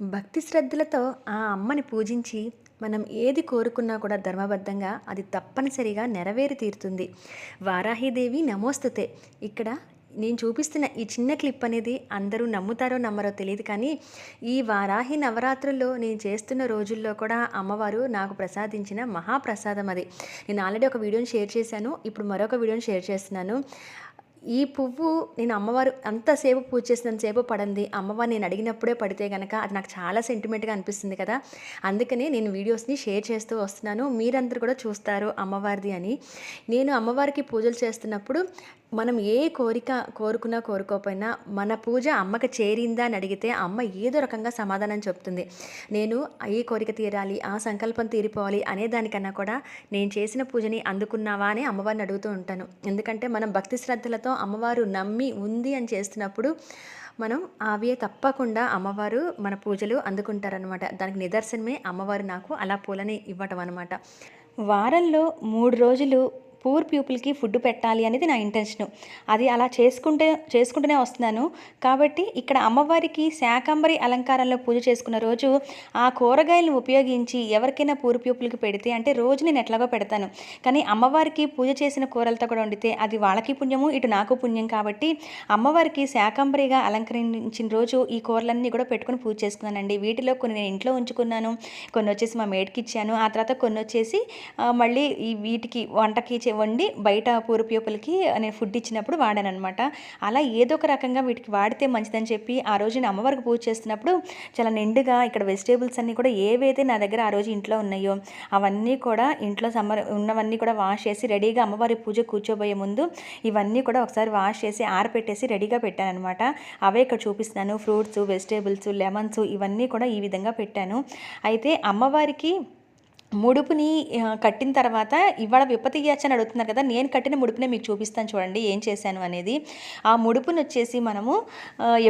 భక్తి శ్రద్ధలతో ఆ అమ్మని పూజించి మనం ఏది కోరుకున్నా కూడా ధర్మబద్ధంగా అది తప్పనిసరిగా నెరవేరి తీరుతుంది వారాహిదేవి నమోస్తుతే. ఇక్కడ నేను చూపిస్తున్న ఈ చిన్న క్లిప్ అనేది అందరూ నమ్ముతారో నమ్మరో తెలియదు కానీ ఈ వారాహి నవరాత్రుల్లో నేను చేస్తున్న రోజుల్లో కూడా అమ్మవారు నాకు ప్రసాదించిన మహాప్రసాదం అది. నేను ఆల్రెడీ ఒక వీడియోని షేర్ చేశాను. ఇప్పుడు మరొక వీడియోని షేర్ చేస్తున్నాను. ఈ పువ్వు నేను అమ్మవారు అంతసేపు పూజ చేసినంతసేపు పడింది. అమ్మవారు నేను అడిగినప్పుడే పడితే కనుక అది నాకు చాలా సెంటిమెంట్గా అనిపిస్తుంది కదా. అందుకనే నేను వీడియోస్ని షేర్ చేస్తూ వస్తున్నాను. మీరందరూ కూడా చూస్తారు అమ్మవారిది అని. నేను అమ్మవారికి పూజలు చేస్తున్నప్పుడు మనం ఏ కోరిక కోరుకున్నా కోరుకోకపోయినా మన పూజ అమ్మకి చేరిందా అని అడిగితే అమ్మ ఏదో రకంగా సమాధానం చెప్తుంది. నేను ఈ కోరిక తీరాలి ఆ సంకల్పం తీరిపోవాలి అనే దానికన్నా కూడా నేను చేసిన పూజని అందుకున్నావా అని అమ్మవారిని అడుగుతూ ఉంటాను. ఎందుకంటే మనం భక్తి శ్రద్ధలతో అమ్మవారు నమ్మి ఉంది అని చేస్తున్నప్పుడు మనం అవే తప్పకుండా అమ్మవారు మన పూజలు అందుకుంటారనమాట దానికి నిదర్శనమే అమ్మవారు నాకు అలా పూలని ఇవ్వటం అనమాట వారంలో మూడు రోజులు పూర్ పీపుల్కి ఫుడ్ పెట్టాలి అనేది నా ఇంటెన్షను. అది అలా చేసుకుంటే చేసుకుంటూనే వస్తున్నాను. కాబట్టి ఇక్కడ అమ్మవారికి శాకంబరి అలంకారంలో పూజ చేసుకున్న రోజు ఆ కూరగాయలను ఉపయోగించి ఎవరికైనా పూర్ పీపుల్కి పెడితే అంటే రోజు నేను ఎట్లాగో పెడతాను. కానీ అమ్మవారికి పూజ చేసిన కూరలతో కూడా వండితే అది వాళ్ళకి పుణ్యము ఇటు నాకు పుణ్యం కాబట్టి అమ్మవారికి శాకంబరిగా అలంకరించిన రోజు ఈ కూరలన్నీ కూడా పెట్టుకుని పూజ చేసుకున్నానండి. వీటిలో కొన్ని నేను ఇంట్లో ఉంచుకున్నాను కొన్ని వచ్చేసి మా మేడ్కి ఇచ్చాను. ఆ తర్వాత కొన్ని వచ్చేసి మళ్ళీ ఈ వీటికి వంటకి చే- వండి బయట పూర్వ పీపుల్కి నేను ఫుడ్ ఇచ్చినప్పుడు వాడాను అనమాట అలా ఏదో ఒక రకంగా వీటికి వాడితే మంచిదని చెప్పి ఆ రోజు నేను అమ్మవారికి పూజ చేస్తున్నప్పుడు చాలా నిండుగా ఇక్కడ వెజిటేబుల్స్ అన్నీ కూడా ఏవైతే నా దగ్గర ఆ రోజు ఇంట్లో ఉన్నాయో అవన్నీ కూడా ఇంట్లో సమ్మర్ ఉన్నవన్నీ కూడా వాష్ చేసి రెడీగా అమ్మవారి పూజ కూర్చోబోయే ముందు ఇవన్నీ కూడా ఒకసారి వాష్ చేసి ఆరపెట్టేసి రెడీగా పెట్టాను అనమాట అవే ఇక్కడ చూపిస్తున్నాను. ఫ్రూట్స్ వెజిటేబుల్స్ లెమన్స్ ఇవన్నీ కూడా ఈ విధంగా పెట్టాను. అయితే అమ్మవారికి ముడుపుని కట్టిన తర్వాత ఇవాళ విప్పతీయచ్చు అని అడుగుతున్నారు కదా నేను కట్టిన ముడుపునే మీకు చూపిస్తాను చూడండి ఏం చేశాను అనేది. ఆ ముడుపుని వచ్చేసి మనము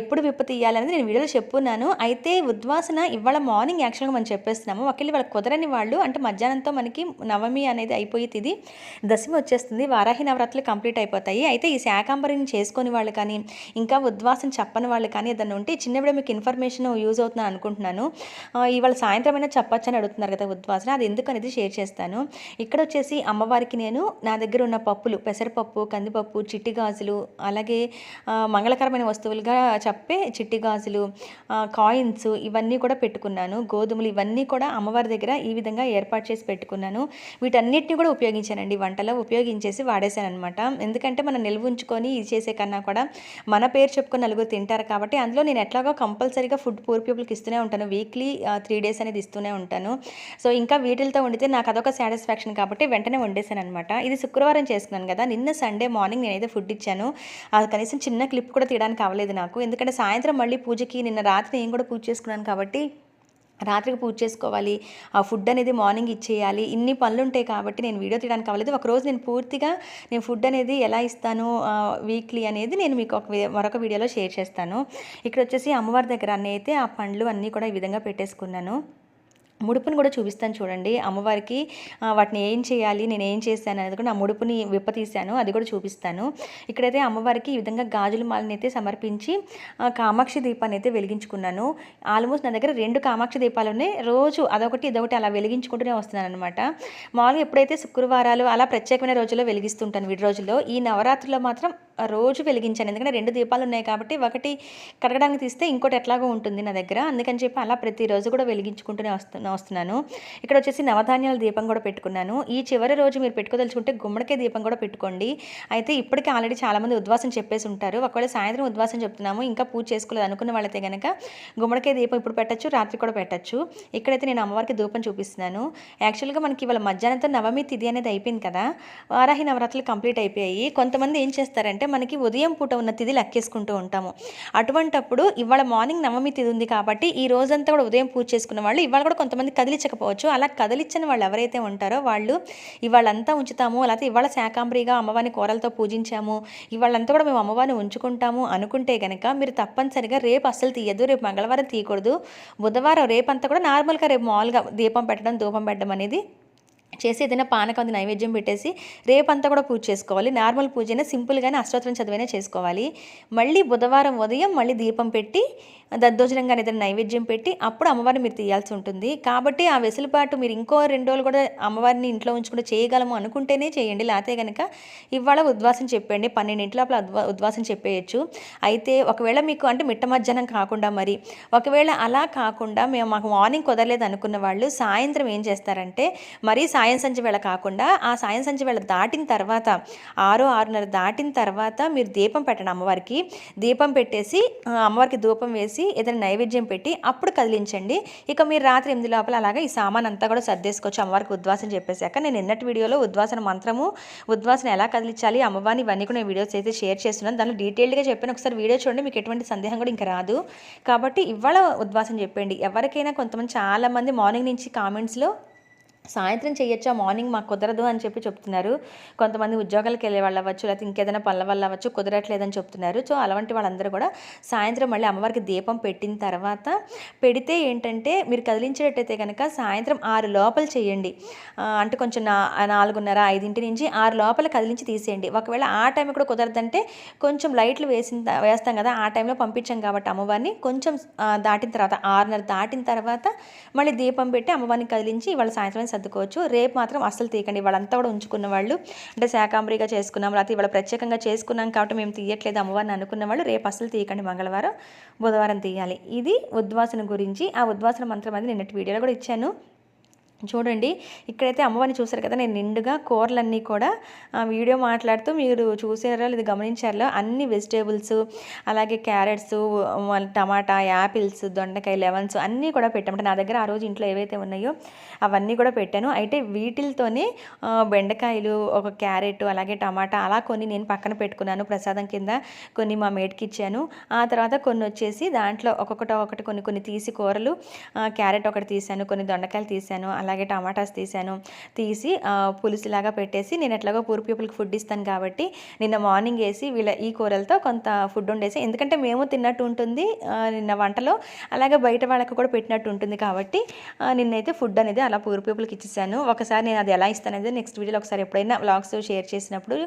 ఎప్పుడు విప్పతీయాలనేది నేను వీడియోలో చెప్పున్నాను. అయితే ఉద్వాసన ఇవాళ మార్నింగ్ యాక్చువల్గా మనం చెప్పేస్తున్నాము. ఒకళ్ళు ఇవాళ కుదరని వాళ్ళు అంటే మధ్యాహ్నంతో మనకి నవమి అనేది అయిపోయి ఇది దశమి వచ్చేస్తుంది వారాహి నవరాత్రులు కంప్లీట్ అయిపోతాయి. అయితే ఈ శాకాంబరిని చేసుకొని వాళ్ళు కానీ ఇంకా ఉద్వాసన చెప్పని వాళ్ళు కానీ ఏదన్నా ఉంటే చిన్నప్పుడే మీకు ఇన్ఫర్మేషన్ యూజ్ అవుతుందని అనుకుంటున్నాను. ఇవాళ సాయంత్రం అయినా చెప్పచ్చు అని అడుగుతున్నారు కదా ఉద్వాసన అది ఎందుకు అనేది షేర్ చేస్తాను. ఇక్కడ వచ్చేసి అమ్మవారికి నేను నా దగ్గర ఉన్న పప్పులు పెసరపప్పు కందిపప్పు చిట్టి గాజులు అలాగే మంగళకరమైన వస్తువులుగా చెప్పే చిట్టి గాజులు కాయిన్స్ ఇవన్నీ కూడా పెట్టుకున్నాను. గోధుమలు ఇవన్నీ కూడా అమ్మవారి దగ్గర ఈ విధంగా ఏర్పాటు చేసి పెట్టుకున్నాను. వీటన్నిటిని కూడా ఉపయోగించానండి. వంటలో ఉపయోగించేసి వాడేశాను అనమాట ఎందుకంటే మనం నిల్వ ఉంచుకొని ఇది చేసే కన్నా కూడా మన పేరు చెప్పుకొని నలుగురు తింటారు కాబట్టి అందులో నేను ఎట్లాగో కంపల్సరీగా ఫుడ్ పూర్ పీపుల్కి ఇస్తూనే ఉంటాను. వీక్లీ త్రీ డేస్ అనేది ఇస్తూనే ఉంటాను. సో ఇంకా వీటి వీటితో వండితే నాకు అదొక సాటిస్ఫాక్షన్ కాబట్టి వెంటనే వండేసాను అనమాట ఇది శుక్రవారం చేసుకున్నాను కదా నిన్న సండే మార్నింగ్ నేనైతే ఫుడ్ ఇచ్చాను. అది కనీసం చిన్న క్లిప్ కూడా తీయడానికి అవ్వలేదు నాకు. ఎందుకంటే సాయంత్రం మళ్ళీ పూజకి నిన్న రాత్రి నేను కూడా పూజ చేసుకున్నాను కాబట్టి రాత్రికి పూజ చేసుకోవాలి ఆ ఫుడ్ అనేది మార్నింగ్ ఇచ్చేయాలి. ఇన్ని పనులు ఉంటాయి కాబట్టి నేను వీడియో తీయడానికి అవ్వలేదు ఒకరోజు నేను పూర్తిగా నేను ఫుడ్ అనేది ఎలా ఇస్తాను వీక్లీ అనేది నేను మీకు ఒక మరొక వీడియోలో షేర్ చేస్తాను. ఇక్కడ వచ్చేసి అమ్మవారి దగ్గర అన్నీ అయితే ఆ పండ్లు అన్నీ కూడా ఈ విధంగా పెట్టేసుకున్నాను. ముడుపుని కూడా చూపిస్తాను చూడండి. అమ్మవారికి వాటిని ఏం చేయాలి నేను ఏం చేశాను అనేది కూడా నా ముడుపుని విప్పతీశాను అది కూడా చూపిస్తాను. ఇక్కడైతే అమ్మవారికి ఈ విధంగా గాజుల మాలని అయితే సమర్పించి కామాక్షి దీపాన్ని అయితే వెలిగించుకున్నాను. ఆల్మోస్ట్ నా దగ్గర రెండు కామాక్షి దీపాలు ఉన్నాయి. రోజు అదొకటి ఇదొకటి అలా వెలిగించుకుంటూనే వస్తున్నాను అనమాట మామూలుగా ఎప్పుడైతే శుక్రవారాలు అలా ప్రత్యేకమైన రోజుల్లో వెలిగిస్తుంటాను వీడి రోజుల్లో ఈ నవరాత్రిలో మాత్రం రోజు వెలిగించాను. ఎందుకంటే రెండు దీపాలు ఉన్నాయి కాబట్టి ఒకటి కడగడానికి తీస్తే ఇంకోటి ఎట్లాగో ఉంటుంది నా దగ్గర. అందుకని చెప్పి అలా ప్రతిరోజు కూడా వెలిగించుకుంటూనే వస్తు వస్తున్నాను. ఇక్కడ వచ్చేసి నవధాన్యాల దీపం కూడా పెట్టుకున్నాను. ఈ చివరి రోజు మీరు పెట్టుకోదలుచుకుంటే గుమ్మడికాయ దీపం కూడా పెట్టుకోండి. అయితే ఇప్పటికే ఆల్రెడీ చాలామంది ఉద్వాసం చెప్పేసి ఉంటారు. ఒకవేళ సాయంత్రం ఉద్వాసం చెప్తున్నాము ఇంకా పూజ చేసుకోలేదు అనుకున్న వాళ్ళైతే కనుక గుమ్మడికాయ దీపం ఇప్పుడు పెట్టచ్చు రాత్రి కూడా పెట్టచ్చు. ఇక్కడైతే నేను అమ్మవారికి ధూపం చూపిస్తున్నాను. యాక్చువల్గా మనకి ఇవాళ మధ్యాహ్నంతో నవమి తిథి అనేది అయిపోయింది కదా. వారాహి నవరాత్రులు కంప్లీట్ అయిపోయాయి. కొంతమంది ఏం చేస్తారంటే మనకి ఉదయం పూట ఉన్న తిథి లెక్కేసుకుంటూ ఉంటాము. అటువంటప్పుడు ఇవాళ మార్నింగ్ నవమి తిథి ఉంది కాబట్టి ఈ రోజంతా కూడా ఉదయం పూజ చేసుకున్న వాళ్ళు ఇవాళ కూడా కొంతమంది కదిలించకపోవచ్చు. అలా కదిలించని వాళ్ళు ఎవరైతే ఉంటారో వాళ్ళు ఇవాళంతా ఉంచుతాము లేకపోతే ఇవాళ శాకాంబరిగా అమ్మవారిని కూరలతో పూజించాము ఇవాళంతా కూడా మేము అమ్మవారిని ఉంచుకుంటాము అనుకుంటే కనుక మీరు తప్పనిసరిగా రేపు అసలు తీయద్దు రేపు మంగళవారం తీయకూడదు. బుధవారం రేపంతా కూడా నార్మల్గా రేపు మామూలుగా దీపం పెట్టడం ధూపం పెట్టడం అనేది చేసి ఏదైనా పానకం అది నైవేద్యం పెట్టేసి రేపంతా కూడా పూజ చేసుకోవాలి. నార్మల్ పూజ అయినా సింపుల్గానే అష్టోత్తరం చదివైనా చేసుకోవాలి. మళ్ళీ బుధవారం ఉదయం మళ్ళీ దీపం పెట్టి దద్దోజనంగా ఏదైనా నైవేద్యం పెట్టి అప్పుడు అమ్మవారిని మీరు తీయాల్సి ఉంటుంది. కాబట్టి ఆ వెసులుబాటు మీరు ఇంకో రెండు రోజులు కూడా అమ్మవారిని ఇంట్లో ఉంచుకుంటే చేయగలము అనుకుంటేనే చేయండి. లేకపోతే కనుక ఇవాళ ఉద్వాసం చెప్పండి. పన్నెండింటి లోపల ఉద్వా ఉద్వాసం చెప్పేయచ్చు. అయితే ఒకవేళ మీకు అంటే మిట్ట మధ్యాహ్నం కాకుండా మరి ఒకవేళ అలా కాకుండా మేము మాకు మార్నింగ్ కుదరలేదు అనుకున్న వాళ్ళు సాయంత్రం ఏం చేస్తారంటే మరీ సాయం సంచి వేళ కాకుండా ఆ సాయం సంచి వేళ దాటిన తర్వాత ఆరు ఆరున్నర దాటిన తర్వాత మీరు దీపం పెట్టండి అమ్మవారికి. దీపం పెట్టేసి అమ్మవారికి ధూపం వేసి ఏదైనా నైవేద్యం పెట్టి అప్పుడు కదిలించండి. ఇక మీరు రాత్రి ఎనిమిది లోపల అలాగే ఈ సామాన్ అంతా కూడా సర్దేసుకోవచ్చు. అమ్మవారికి ఉద్వాసన చెప్పేశాక నేను నిన్నటి వీడియోలో ఉద్వాసన మంత్రము ఉద్వాసన ఎలా కదిలించాలి అమ్మవారిని ఇవన్నీ కూడా నేను వీడియోస్ అయితే షేర్ చేస్తున్నాను. దానిలో డీటెయిల్డ్గా చెప్పాను. ఒకసారి వీడియో చూడండి మీకు ఎటువంటి సందేహం కూడా ఇంకా రాదు. కాబట్టి ఇవాళ ఉద్వాసన చెప్పండి. ఎవరికైనా కొంతమంది చాలామంది మార్నింగ్ నుంచి కామెంట్స్లో సాయంత్రం చేయొచ్చా మార్నింగ్ మాకు కుదరదు అని చెప్పి చెప్తున్నారు. కొంతమంది ఉద్యోగాలకు వెళ్ళే వాళ్ళు అవ్వచ్చు లేకపోతే ఇంకేదైనా పనుల వల్ల అవ్వచ్చు కుదరట్లేదని చెప్తున్నారు. సో అలాంటి వాళ్ళందరూ కూడా సాయంత్రం మళ్ళీ అమ్మవారికి దీపం పెట్టిన తర్వాత పెడితే ఏంటంటే మీరు కదిలించేటట్టయితే కనుక సాయంత్రం ఆరు లోపల చేయండి అంటే కొంచెం నా నాలుగున్నర ఐదింటి నుంచి ఆరు లోపల కదిలించి తీసేయండి. ఒకవేళ ఆ టైం కూడా కుదరదంటే కొంచెం లైట్లు వేసిన వేస్తాం కదా ఆ టైంలో పంపించాం కాబట్టి అమ్మవారిని. కొంచెం దాటిన తర్వాత ఆరున్నర దాటిన తర్వాత మళ్ళీ దీపం పెట్టి అమ్మవారిని కదిలించి ఇవాళ సాయంత్రం సర్దుకోవచ్చు. రేపు మాత్రం అస్సలు తీయకండి. వాళ్ళంతా కూడా ఉంచుకున్న వాళ్ళు అంటే శాకాంబరిగా చేసుకున్నాం లేకపోతే ఇవాళ ప్రత్యేకంగా చేసుకున్నాం కాబట్టి మేము తీయట్లేదు అమ్మవారిని అనుకున్న వాళ్ళు రేపు అస్సలు తీయకండి. మంగళవారం బుధవారం తీయాలి. ఇది ఉద్వాసన గురించి ఆ ఉద్వాసన మంత్రం అది నిన్నటి వీడియోలో కూడా ఇచ్చాను. చూడండి. ఇక్కడైతే అమ్మవారిని చూసారు కదా నేను నిండుగా కూరలన్నీ కూడా వీడియో మాట్లాడుతూ మీరు చూసారో లేదా గమనించారో అన్ని వెజిటేబుల్స్ అలాగే క్యారెట్స్ టమాటా యాపిల్స్ దొండకాయ లెమన్స్ అన్నీ కూడా పెట్టామంటే నా దగ్గర ఆ రోజు ఇంట్లో ఏవైతే ఉన్నాయో అవన్నీ కూడా పెట్టాను. అయితే వీటితోనే బెండకాయలు ఒక క్యారెట్ అలాగే టమాటా అలా కొన్ని నేను పక్కన పెట్టుకున్నాను ప్రసాదం కింద. కొన్ని మా మేడ్కి ఇచ్చాను. ఆ తర్వాత కొన్ని వచ్చేసి దాంట్లో ఒక్కొక్కటి ఒకటి కొన్ని కొన్ని తీసి కూరలు క్యారెట్ ఒకటి తీసాను కొన్ని దొండకాయలు తీసాను అలా అలాగే టమాటాస్ తీసాను తీసి పులుసులాగా పెట్టేసి నేను ఎట్లాగో పూర్ పీపుల్కి ఫుడ్ ఇస్తాను కాబట్టి నిన్న మార్నింగ్ వేసి వీళ్ళ ఈ కూరలతో కొంత ఫుడ్ ఉండేసి ఎందుకంటే మేము తిన్నట్టు ఉంటుంది నిన్న వంటలో. అలాగే బయట వాళ్ళకి కూడా పెట్టినట్టు ఉంటుంది కాబట్టి నిన్నైతే ఫుడ్ అనేది అలా పూర్ పీపుల్కి ఇచ్చేసాను. ఒకసారి నేను అది ఎలా ఇస్తాననేది నెక్స్ట్ వీడియోలో ఒకసారి ఎప్పుడైనా వ్లాగ్స్ షేర్ చేసినప్పుడు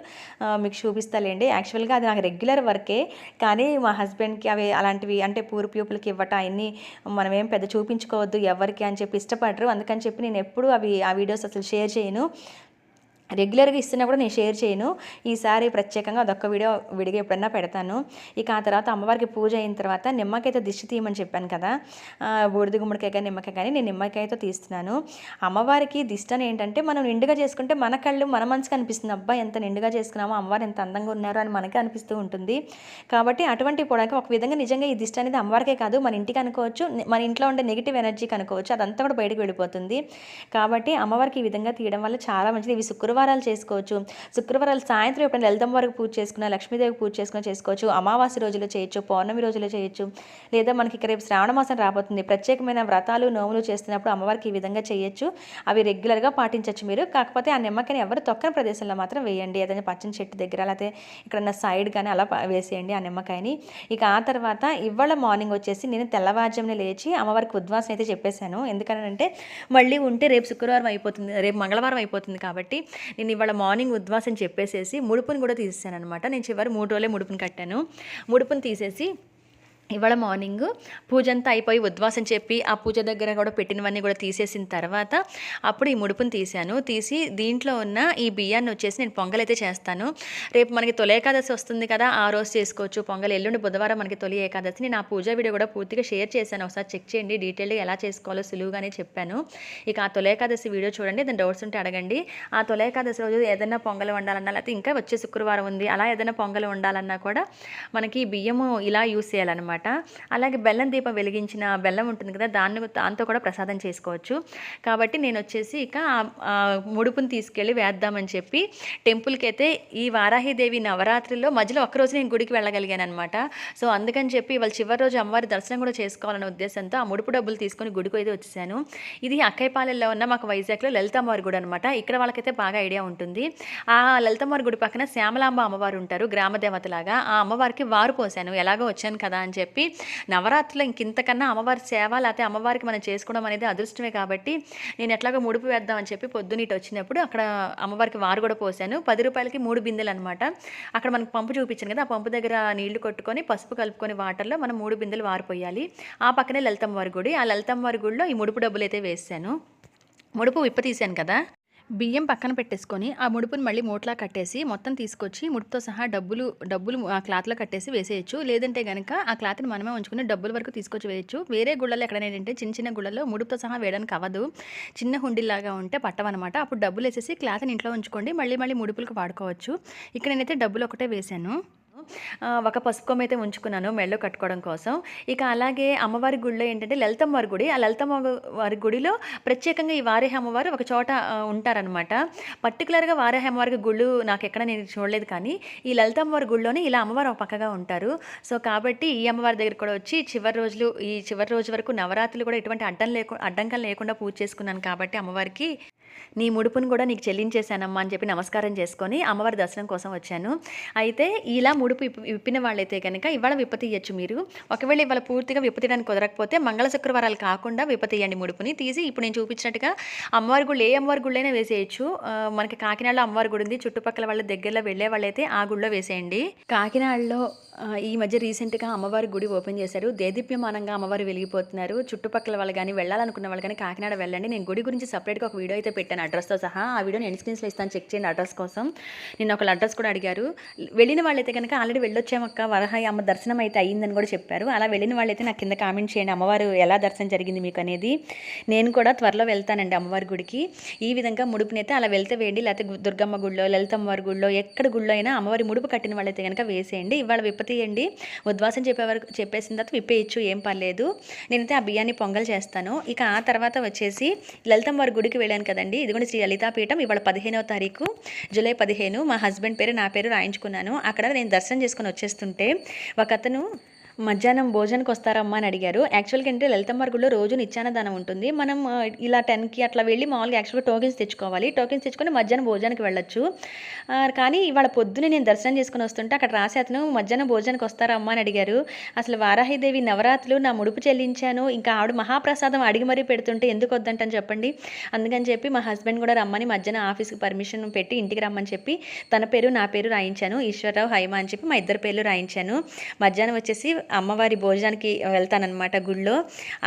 మీకు చూపిస్తాలేండి. యాక్చువల్గా అది నాకు రెగ్యులర్ వర్కే కానీ మా హస్బెండ్కి అవి అలాంటివి అంటే పూర్ పీపుల్కి ఇవ్వటం అవన్నీ మనం ఏం పెద్ద చూపించుకోవద్దు ఎవరికి అని చెప్పి ఇష్టపడరు. అందుకని చెప్పి నేను ఎప్పుడు అవి ఆ వీడియోస్ అసలు షేర్ చేయను. రెగ్యులర్గా ఇస్తున్నా కూడా నేను షేర్ చేయను. ఈసారి ప్రత్యేకంగా అదొక్క వీడియో విడిగా ఎప్పుడన్నా పెడతాను. ఇక ఆ తర్వాత అమ్మవారికి పూజ అయిన తర్వాత నిమ్మకాయతో దిష్టి తీయమని చెప్పాను కదా బూడిద గుమ్మడికాయ కానీ నిమ్మకాయ కానీ నేను నిమ్మకాయతో తీస్తున్నాను. అమ్మవారికి దిష్టి అని ఏంటంటే మనం నిండుగా చేసుకుంటే మన కళ్ళు మన మనసుకు అనిపిస్తుంది అబ్బా ఎంత నిండుగా చేసుకున్నామో అమ్మవారు ఎంత అందంగా ఉన్నారు అని మనకే అనిపిస్తూ ఉంటుంది. కాబట్టి అటువంటి పొడక ఒక విధంగా నిజంగా ఈ దిష్టి అనేది అమ్మవారికే కాదు మన ఇంటికి అనుకోవచ్చు మన ఇంట్లో ఉండే నెగిటివ్ ఎనర్జీకి అనుకోవచ్చు అదంతా కూడా బయటకు వెళ్ళిపోతుంది. కాబట్టి అమ్మవారికి ఈ విధంగా తీయడం వల్ల చాలా మంచిది. ఇవి శుక్రవారాలు చేసుకోవచ్చు. శుక్రవారాలు సాయంత్రం ఎప్పుడైనా లలితమ్మ వరకు పూజ చేసుకున్న లక్ష్మీదేవికి పూజ చేసుకుని చేసుకోవచ్చు. అమావాస్య రోజులు చేయొచ్చు పౌర్ణమి రోజులు చేయొచ్చు. లేదా మనకి ఇక్కడ రేపు శ్రావణ మాసం రాబోతుంది. ప్రత్యేకమైన వ్రతాలు నోములు చేస్తున్నప్పుడు అమ్మవారికి ఈ విధంగా చేయొచ్చు. అవి రెగ్యులర్గా పాటించవచ్చు మీరు. కాకపోతే ఆ నిమ్మకాయని ఎవరు తొక్కని ప్రదేశంలో మాత్రం వేయండి. ఏదైనా పచ్చని చెట్టు దగ్గర లేకపోతే ఇక్కడ సైడ్ కానీ అలా వేసేయండి ఆ నిమ్మకాయని. ఇక ఆ తర్వాత ఇవాళ మార్నింగ్ వచ్చేసి నేను తెల్లవారుజామున లేచి అమ్మవారికి ఉద్వాసన అయితే చెప్పేశాను. ఎందుకనంటే మళ్ళీ ఉంటే రేపు శుక్రవారం అయిపోతుంది రేపు మంగళవారం అయిపోతుంది కాబట్టి నేను ఇవాళ మార్నింగ్ ఉద్వాసం చెప్పేసేసి ముడుపుని కూడా తీసేసాను అనమాట నేను చివరి మూడు రోజులే ముడుపుని కట్టాను. ముడుపుని తీసేసి ఇవాళ మార్నింగ్ పూజ అంతా అయిపోయి ఉద్వాసం చెప్పి ఆ పూజ దగ్గర కూడా పెట్టినవన్నీ కూడా తీసేసిన తర్వాత అప్పుడు ఈ ముడుపుని తీశాను. తీసి దీంట్లో ఉన్న ఈ బియ్యాన్ని వచ్చేసి నేను పొంగల్ అయితే చేస్తాను. రేపు మనకి తొలి ఏకాదశి వస్తుంది కదా ఆ రోజు చేసుకోవచ్చు. పొంగల్ ఎల్లుండి బుధవారం మనకి తొలి ఏకాదశి నేను ఆ పూజ వీడియో కూడా పూర్తిగా షేర్ చేశాను. ఒకసారి చెక్ చేయండి డీటెయిల్గా ఎలా చేసుకోవాలో సులువుగానే చెప్పాను. ఇక ఆ తొలి ఏకాదశి వీడియో చూడండి దాని డౌట్స్ ఉంటే అడగండి. ఆ తొలి ఏకాదశి రోజు ఏదైనా పొంగల్ వండాలన్నా లేకపోతే ఇంకా వచ్చే శుక్రవారం ఉంది అలా ఏదైనా పొంగల్ వండాలన్నా కూడా మనకి ఈ బియ్యము ఇలా యూస్ చేయాలన్నమాట. అలాగే బెల్లం దీపం వెలిగించిన బెల్లం ఉంటుంది కదా దాన్ని దాంతో కూడా ప్రసాదం చేసుకోవచ్చు. కాబట్టి నేను వచ్చేసి ఇక ముడుపుని తీసుకెళ్ళి వేద్దామని చెప్పి టెంపుల్కి అయితే ఈ వారాహిదేవి నవరాత్రిలో మధ్యలో ఒక్కరోజు నేను గుడికి వెళ్ళగలిగాను అనమాట సో అందుకని చెప్పి వాళ్ళ చివరి రోజు అమ్మవారి దర్శనం కూడా చేసుకోవాలనే ఉద్దేశంతో ఆ ముడుపు డబ్బులు తీసుకొని గుడికి అయితే వచ్చేసాను. ఇది అక్కైపాలెంలో ఉన్న మాకు వైజాగ్లో లలితమ్మవారి గుడి అనమాట ఇక్కడ వాళ్ళకైతే బాగా ఐడియా ఉంటుంది. ఆ లలితమ్మవారి గుడి పక్కన శ్యామలాంబ అమ్మవారు ఉంటారు గ్రామదేవతలాగా ఆ అమ్మవారికి వారు పోసాను. ఎలాగో వచ్చాను కదా అని చెప్పి చెప్పి నవరాత్రిలో ఇంక ఇంతకన్నా అమ్మవారి సేవ లేకపోతే అమ్మవారికి మనం చేసుకోవడం అనేది అదృష్టమే కాబట్టి నేను ఎట్లాగో ముడుపు వేద్దామని చెప్పి పొద్దునీటి వచ్చినప్పుడు అక్కడ అమ్మవారికి వారు కూడా పోసాను పది రూపాయలకి మూడు బిందెలు అనమాట అక్కడ మనకు పంపు చూపించాను కదా ఆ పంపు దగ్గర నీళ్ళు కొట్టుకొని పసుపు కలుపుకొని వాటర్లో మనం మూడు బిందెలు వారిపోయాలి. ఆ పక్కనే లలితమ్మవారి గుడి. ఆ లలితమ్మవారి గుడిలో ఈ ముడుపు డబ్బులు అయితే వేసాను ముడుపు విప్ప తీశాను కదా. బియ్యం పక్కన పెట్టేసుకొని ఆ ముడుపుని మళ్ళీ మూట్లా కట్టేసి మొత్తం తీసుకొచ్చి ముడుపుతో సహా డబ్బులు డబ్బులు ఆ క్లాత్లో కట్టేసి వేసేయచ్చు. లేదంటే కనుక ఆ క్లాత్ని మనమే ఉంచుకుని డబ్బుల వరకు తీసుకొచ్చి వేయచ్చు. వేరే గుళ్ళలో ఎక్కడైనా ఏంటంటే చిన్న చిన్న గుళ్ళలో ముడుపుతో సహా వేయడానికి అవ్వదు. చిన్న హుండీలాగా ఉంటే పట్టవన్నమాట. అప్పుడు డబ్బులు వేసేసి క్లాత్ని ఇంట్లో ఉంచుకోండి. మళ్ళీ మళ్ళీ ముడుపులకు వాడుకోవచ్చు. ఇక్కడ నేనైతే డబ్బులు ఒకటే వేశాను ఒక పసుపు కొమ్మ అయితే ఉంచుకున్నాను మెళ్ళో కట్టుకోవడం కోసం. ఇక అలాగే అమ్మవారి గుడిలో ఏంటంటే లలితమ్మ వారి గుడి. ఆ లలితమ్మ వారి గుడిలో ప్రత్యేకంగా ఈ వారాహి అమ్మవారు ఒక చోట ఉంటారనమాట పర్టికులర్గా వారాహి అమ్మవారికి గుళ్ళు నాకు ఎక్కడ నేను చూడలేదు కానీ ఈ లలితమ్మ వారి గుడిలోనే ఇలా అమ్మవారు ఒక పక్కగా ఉంటారు. సో కాబట్టి ఈ అమ్మవారి దగ్గర కూడా వచ్చి చివరి రోజులు ఈ చివరి రోజు వరకు నవరాత్రులు కూడా ఎటువంటి అడ్డం లేకుండా అడ్డంకం లేకుండా పూజ చేసుకున్నాను కాబట్టి అమ్మవారికి. నీ ముడుపును కూడా నీకు చెల్లించేశానమ్మా అని చెప్పి నమస్కారం చేసుకొని అమ్మవారి దర్శనం కోసం వచ్చాను. అయితే ఇలా ముడుపు విప్పిన వాళ్ళైతే కనుక ఇవాళ విప్పతీయచ్చు మీరు. ఒకవేళ ఇవాళ పూర్తిగా విప్పతీయడానికి కుదరకపోతే మంగళ శుక్రవారాలు కాకుండా విప్పతీయండి ముడుపుని. తీసి ఇప్పుడు నేను చూపించినట్టుగా అమ్మవారి గుళ్ళు ఏ అమ్మవారి గుళ్ళైనా వేసేయచ్చు. మనకి కాకినాడలో అమ్మవారి గుడి ఉంది. చుట్టుపక్కల వాళ్ళ దగ్గరలో వెళ్ళే వాళ్ళైతే ఆ గుళ్ళో వేసేయండి. కాకినాడలో ఈ మధ్య రీసెంట్గా అమ్మవారి గుడి ఓపెన్ చేశారు. దేదీప్యమానంగా అమ్మవారు వెలిగిపోతున్నారు. చుట్టుపక్కల వాళ్ళు కానీ వెళ్ళాలనుకున్న వాళ్ళు కానీ కాకినాడ వెళ్ళండి. నేను గుడి గురించి సపరేట్గా ఒక వీడియో అయితే పెట్టాను అడ్రస్తో సహా. ఆ వీడియోని నేను స్క్రీన్స్లో ఇస్తాను. చెక్ చేయండి అడ్రస్ కోసం. నిన్న ఒక అడ్రస్ కూడా అడిగారు. వెళ్ళిన వాళ్ళైతే కనుక ఆల్రెడీ వెళ్ళొచ్చామక్క వరహాయి అమ్మ దర్శనం అయితే అయ్యిందని కూడా చెప్పారు. అలా వెళ్ళిన వాళ్ళైతే నాకు కింద కామెంట్ చేయండి. అమ్మవారు ఎలా దర్శనం జరిగింది మీకు అనేది. నేను కూడా త్వరలో వెళ్తానండి అమ్మవారి గుడికి. ఈ విధంగా ముడుపునైతే అలా వెళ్తే వేయండి. లేకపోతే దుర్గమ్మ గుడిలో లలితమ్మవారి గుడిలో ఎక్కడ గుడిలో అయినా అమ్మవారి ముడుపు కట్టిన వాళ్ళైతే కనుక వేసేయండి. ఇవాళ విప్పతీయండి ఉద్వాసం చెప్పే వరకు చెప్పేసిన తర్వాత విప్పేయచ్చు. ఏం పర్లేదు. నేనైతే ఆ బియ్యాన్ని పొంగల్ చేస్తాను. ఇక ఆ తర్వాత వచ్చేసి లలితమ్మ వారి గుడికి వెళ్ళాను కదండి. ఇదిగోండి శ్రీ లలితాపీఠం. ఇవాళ పదిహేనవ తారీఖు జూలై పదిహేను. మా హస్బెండ్ పేరు నా పేరు రాయించుకున్నాను. అక్కడ నేను దర్శనం చేసుకుని వచ్చేస్తుంటే ఒక అతను మధ్యాహ్నం భోజనకు వస్తారమ్మా అని అడిగారు. యాక్చువల్గా అంటే లలితం మార్గుల్లో రోజు నిత్యాన్నదానం ఉంటుంది. మనం ఇలా టెన్కి అట్లా వెళ్ళి మామూలుగా యాక్చువల్గా టోకెన్స్ తెచ్చుకోవాలి. టోకెన్స్ తెచ్చుకొని మధ్యాహ్నం భోజనానికి వెళ్ళొచ్చు. కానీ ఇవాళ పొద్దునే నేను దర్శనం చేసుకుని వస్తుంటే అక్కడ రాసే అతను మధ్యాహ్నం భోజనానికి వస్తారమ్మా అని అడిగారు. అసలు వారాహిదేవి నవరాత్రులు నా ముడుపు చెల్లించాను. ఇంకా ఆవిడ మహాప్రసాదం అడిగి మరీ పెడుతుంటే ఎందుకు వద్దంటని చెప్పండి. అందుకని చెప్పి మా హస్బెండ్ కూడా రమ్మని మధ్యాహ్నం ఆఫీస్కి పర్మిషన్ పెట్టి ఇంటికి రమ్మని చెప్పి తన పేరు నా పేరు రాయించాను. ఈశ్వరరావు హైమ అని చెప్పి మా ఇద్దరు పేర్లు రాయించాను. మధ్యాహ్నం వచ్చేసి అమ్మవారి భోజనానికి వెళ్తానన్నమాట గుళ్ళో.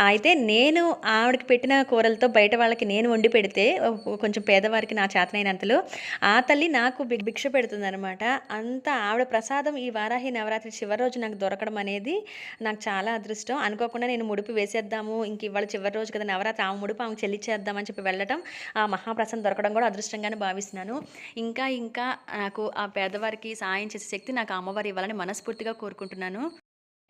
అయితే నేను ఆవిడకి పెట్టిన కూరలతో బయట వాళ్ళకి నేను వండి పెడితే కొంచెం పేదవారికి నా చేతనైనంతలో ఆ తల్లి నాకు భిక్ష పెడుతుందనమాట అంత ఆవిడ ప్రసాదం ఈ వారాహి నవరాత్రి చివరి రోజు నాకు దొరకడం అనేది నాకు చాలా అదృష్టం. అనుకోకుండా నేను ముడుపు వేసేద్దాము ఇంక ఇవాళ చివరి రోజు కదా నవరాత్రి ఆమె ముడుపు ఆమె చెల్లించేద్దామని చెప్పి వెళ్ళటం ఆ మహాప్రసాదం దొరకడం కూడా అదృష్టంగానే భావిస్తున్నాను. ఇంకా ఇంకా నాకు ఆ పేదవారికి సాయం చేసే శక్తి నాకు అమ్మవారి అమ్మవారు ఇవ్వాలని మనస్ఫూర్తిగా కోరుకుంటున్నాను.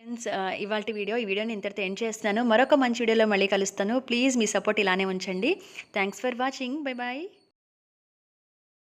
ఫ్రెండ్స్ ఇవాళ వీడియో ఈ వీడియోని ఇంతటితో ఎండ్ చేస్తున్నాను. మరొక మంచి వీడియోలో మళ్ళీ కలుస్తాను. ప్లీజ్ మీ సపోర్ట్ ఇలానే ఉంచండి. Thanks for watching bye bye